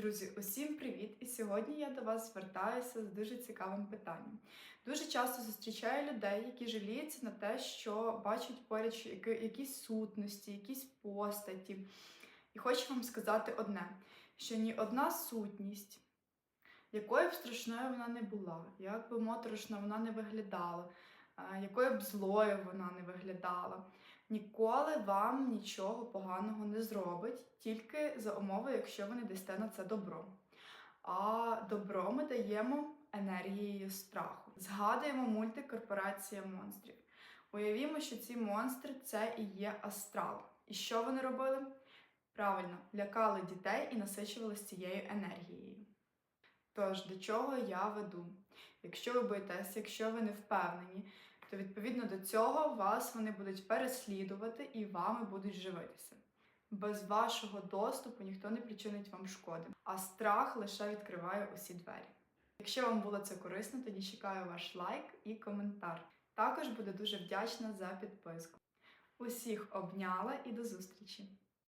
Друзі, усім привіт! І сьогодні я до вас звертаюся з дуже цікавим питанням. Дуже часто зустрічаю людей, які жаліються на те, що бачать поряд якісь сутності, якісь постаті. І хочу вам сказати одне: що ні одна сутність, якою б страшною вона не була, як би моторошно вона не виглядала, якою б злою вона не виглядала, ніколи вам нічого поганого не зробить, тільки за умови, якщо ви не дасте на це добро. А добро ми даємо енергією страху. Згадуємо мультик Корпорація монстрів. Уявімо, що ці монстри це і є астрал. І що вони робили? Правильно, лякали дітей і насичувалися цією енергією. Тож, до чого я веду? Якщо ви боїтеся, якщо ви не впевнені, то відповідно до цього вас вони будуть переслідувати і вами будуть живитися. Без вашого доступу ніхто не причинить вам шкоди, а страх лише відкриває усі двері. Якщо вам було це корисно, тоді чекаю ваш лайк і коментар. Також буду дуже вдячна за підписку. Усіх обняла і до зустрічі!